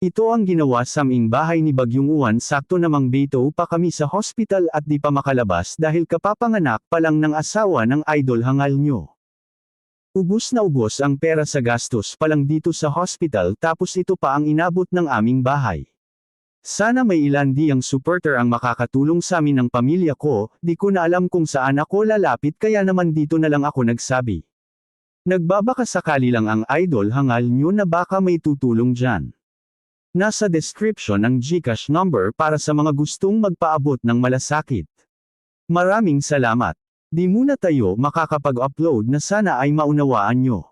Ito ang ginawa sa aming bahay ni Bagyong Uwan sakto namang beto pa kami sa hospital at di pa makalabas dahil kapapanganak pa lang ng asawa ng idol hangal nyo. Ubus na ubos ang pera sa gastos pa lang dito sa hospital tapos ito pa ang inabot ng aming bahay. Sana may ilan di ang supporter ang makakatulong sa amin ng pamilya ko, di ko na alam kung saan ako lalapit kaya naman dito na lang ako nagsabi. Nagbabaka sakali lang ang idol hangal nyo na baka may tutulong dyan. Nasa description ang Gcash number para sa mga gustong magpaabot ng malasakit. Maraming salamat. Di muna tayo makakapag-upload na sana ay maunawaan nyo.